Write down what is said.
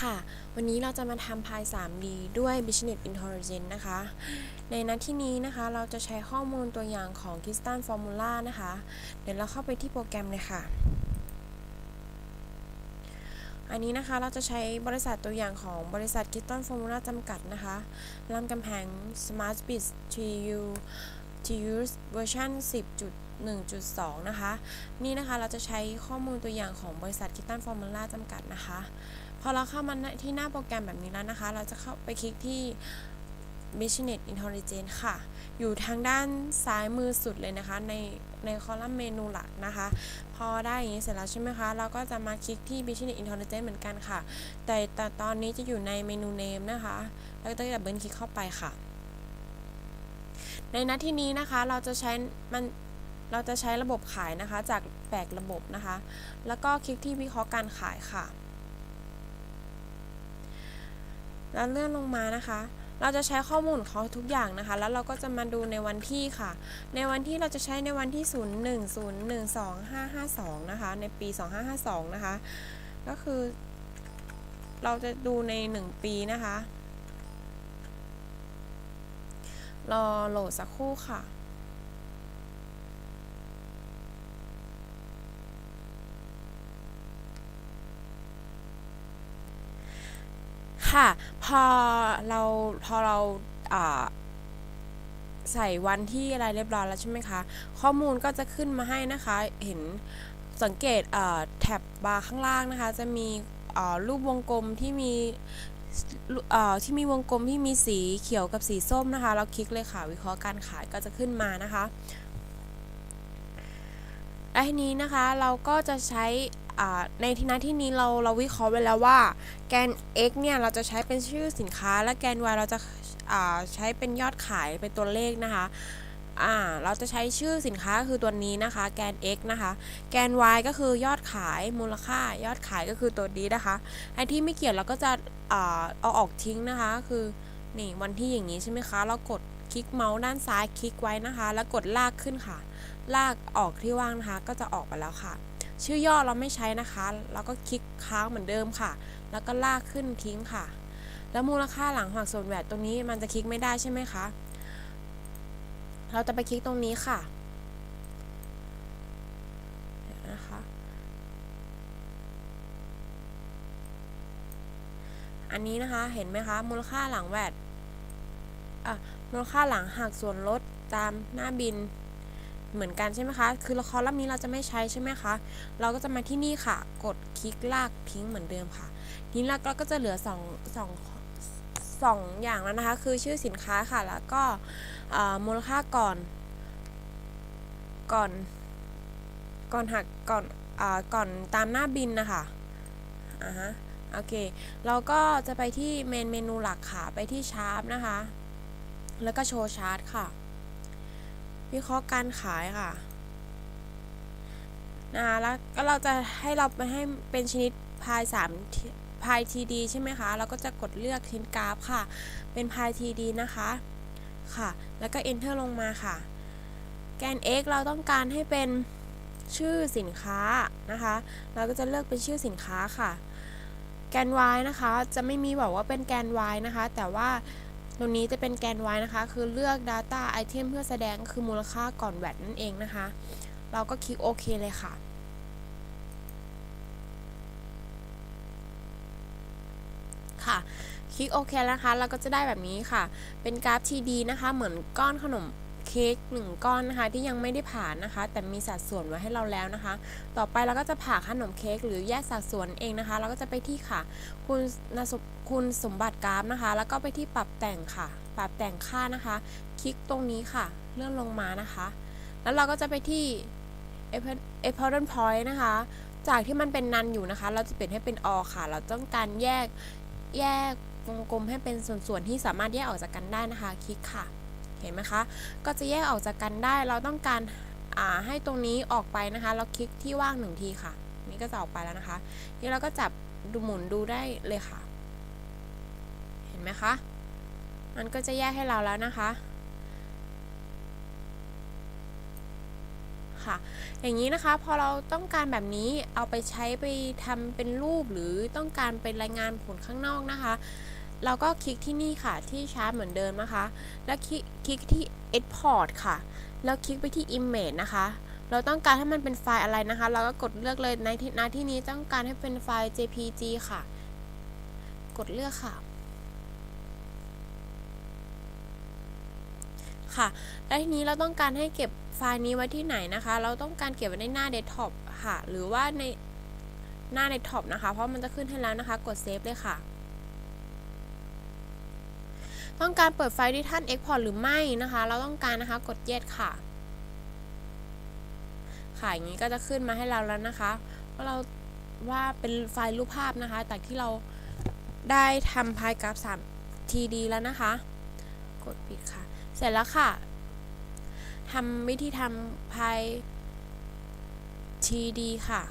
ค่ะ วันนี้เราจะมาทำพาย 3D ด้วย Business Intelligence นะคะ ในน้าที่นี้นะคะเราจะใช้ข้อมูลตัวอย่างของ k i s t a n Formula นะคะ เดี๋ยวเราเข้าไปที่โปรแกรมเลยค่ะ อันนี้นะคะเราจะใช้บริษัทตัวอย่างของบริษัท k i s t a n Formula จำกัดนะคะรามกำแพง Smart Bit TU TU version 10.1.2 นะคะ นี่นะคะเราจะใช้ข้อมูลตัวอย่างของบริษัท k i s t a n Formula จำกัดนะคะ พอเราเข้ามาที่หน้าโปรแกรมแบบนี้แล้วนะคะ เราจะเข้าไปคลิกที่ Business Intelligence ค่ะ อยู่ทางด้านซ้ายมือสุดเลยนะคะ ในในคอลัมน์เมนูหลักนะคะ พอได้อย่างนี้เสร็จแล้วใช่ไหมคะ เราก็จะมาคลิกที่ Business Intelligence เหมือนกันค่ะ แต่แต่ตอนนี้จะอยู่ในเมนู Name นะคะ แล้วก็จะดับเบิลคลิกเข้าไปค่ะ ในนาทีนี้นะคะเราจะใช้มันเราจะใช้ระบบขายนะคะ จากแปกระบบนะคะ แล้วก็คลิกที่วิเคราะห์การขายค่ะ แล้วเลื่อนลงมานะคะ เราจะใช้ข้อมูลเขาทุกอย่างนะคะ แล้วเราก็จะมาดูในวันที่ค่ะ ในวันที่เราจะใช้ในวันที่ 01012552นะคะ ในปี 2552 นะคะ ก็คือ เราจะดูใน 1 ปีนะคะ รอโหลดสักครู่ค่ะ ค่ะ พอเราพอเราใส่วันที่อะไรเรียบร้อยแล้วใช่ไหมคะ ข้อมูลก็จะขึ้นมาให้นะคะ เห็นสังเกตแท็บบาร์ข้างล่างนะคะ จะมีรูปวงกลมที่มีที่มีวงกลมที่มีสีเขียวกับสีส้มนะคะ เราคลิกเลยค่ะ วิเคราะห์การขายก็จะขึ้นมานะคะและทีนี้นะคะเราก็จะใช้ ในที่นั้นที่นี้เราเราวิเคราะห์ไว้แล้วว่า แกน x เนี่ยเราจะใช้เป็นชื่อสินค้า และแกน y เราจะใช้เป็นยอดขายเป็นตัวเลขนะคะเราจะใช้ชื่อสินค้าคือตัวนี้นะคะ แกน x นะคะ แกน y ก็คือยอดขายมูลค่า ยอดขายก็คือตัวนี้นะคะไอที่ไม่เกี่ยวเราก็จะเอาออกทิ้งนะคะ คือนี่วันที่อย่างนี้ใช่ไหมคะ เรากดคลิกเมาส์ด้านซ้ายคลิกไว้นะคะ แล้วกดลากขึ้นค่ะ ลากออกที่ว่างนะคะ ก็จะออกไปแล้วค่ะ ชื่อย่อเราไม่ใช้นะคะเราก็คลิกค้างเหมือนเดิมค่ะ แล้วก็ลากขึ้นทิ้งค่ะ แล้วมูลค่าหลังหักส่วนแหวดตรงนี้มันจะคลิกไม่ได้ใช่ไหมคะ เราจะไปคลิกตรงนี้ค่ะนะคะอันนี้นะคะเห็นไหมคะ มูลค่าหลังแวดอะมูลค่าหลังหักส่วนลดตามหน้าบิน เหมือนกันใช่ไหมคะ คือละครลับนี้เราจะไม่ใช้ใช่ไหมคะ เราก็จะมาที่นี่ค่ะ กดคลิกลากทิ้งเหมือนเดิมค่ะ นี้เราก็จะเหลือ2 2 2อย่างแล้วนะคะ คือชื่อสินค้าค่ะ แล้วก็มูลค่าก่อน ก่อน ก่อนหัก ก่อนอ่าก่อนตามหน้าบินนะคะ อ่าฮะ โอเค เราก็จะไปที่เมนเมนูหลักค่ะ ไปที่ชาร์ปนะคะ แล้วก็โชว์ชาร์ตค่ะ วิเคราะห์การขายค่ะนะแล้วก็เราจะให้เราไปให้เป็นชนิดพาย3พายทีดีใช่ไหมคะ เราก็จะกดเลือกชิ้นกราฟค่ะ เป็นพายทีดีนะคะค่ะ แล้วก็ enter ลงมาค่ะ แกน x เราต้องการให้เป็นชื่อสินค้านะคะ เราก็จะเลือกเป็นชื่อสินค้าค่ะ แกน y นะคะ จะไม่มีบอกว่าเป็นแกน y นะคะ แต่ว่า ตรงนี้จะเป็นแกน y นะคะ คือเลือก data item เพื่อแสดงคือมูลค่าก่อนแวดนั่นเองนะคะ เราก็คลิกโอเคเลยค่ะค่ะคลิกโอเคแล้วนะคะ เราก็จะได้แบบนี้ค่ะ เป็นกราฟทีดีนะคะ เหมือนก้อนขนม ค้กหนึ่งก้อนนะคะที่ยังไม่ได้ผ่านนะคะ แต่มีสัดส่วนไว้ให้เราแล้วนะคะ ต่อไปเราก็จะผ่าขนมเค้กหรือแยกสัดส่วนเองนะคะ เราก็จะไปที่ค่ะ คุณคุณสมบัติกราฟนะคะ แล้วก็ไปที่ปรับแต่งค่ะ ปรับแต่งค่านะคะ คลิกตรงนี้ค่ะเลื่อนลงมานะคะ แล้วเราก็จะไปที่ important point นะคะ จากที่มันเป็นนันอยู่นะคะ เราจะเปลี่ยนให้เป็น all ค่ะ เราต้องการแยกแยกวงกลมให้เป็นส่วนๆที่สามารถแยกออกจากกันได้นะคะ คลิกค่ะ เห็นไหมคะ ก็จะแยกออกจากกันได้ เราต้องการให้ตรงนี้ออกไปนะคะ เราคลิกที่ว่างหนึ่งทีค่ะ นี่ก็จะออกไปแล้วนะคะ นี่เราก็จับดูหมุนดูได้เลยค่ะ เห็นไหมคะ มันก็จะแยกให้เราแล้วนะคะค่ะอย่างนี้นะคะพอเราต้องการแบบนี้เอาไปใช้ไปทำเป็นรูปหรือต้องการไปรายงานผลข้างนอกนะคะ เราก็คลิกที่นี่ค่ะที่ชาร์ตเหมือนเดิมนะคะ แล้วคลิกคลิกที่ export ค่ะ แล้วคลิกไปที่ image นะคะ เราต้องการให้มันเป็นไฟล์อะไรนะคะ เราก็กดเลือกเลยในที่หน้าที่นี้ต้องการให้เป็นไฟล์ jpg ค่ะ กดเลือกค่ะค่ะ แล้วทีนี้เราต้องการให้เก็บไฟล์นี้ไว้ที่ไหนนะคะ เราต้องการเก็บไว้ในหน้าเดสก์ท็อปค่ะ หรือว่าในหน้าเดสก์ท็อปนะคะ เพราะมันจะขึ้นให้แล้วนะคะ กดเซฟเลยค่ะ ต้องการเปิดไฟล์ที่ท่าน Export หรือไม่นะคะ เราต้องการนะคะ กด Yes ค่ะ ค่ะ อย่างนี้ก็จะขึ้นมาให้เราแล้วนะคะ ว่าเราว่าเป็นไฟล์รูปภาพนะคะ จากที่เราได้ทำพายกราฟ3 TD แล้วนะคะ กดปิดค่ะ เสร็จแล้วค่ะทำวิธีทำพาย TD ค่ะ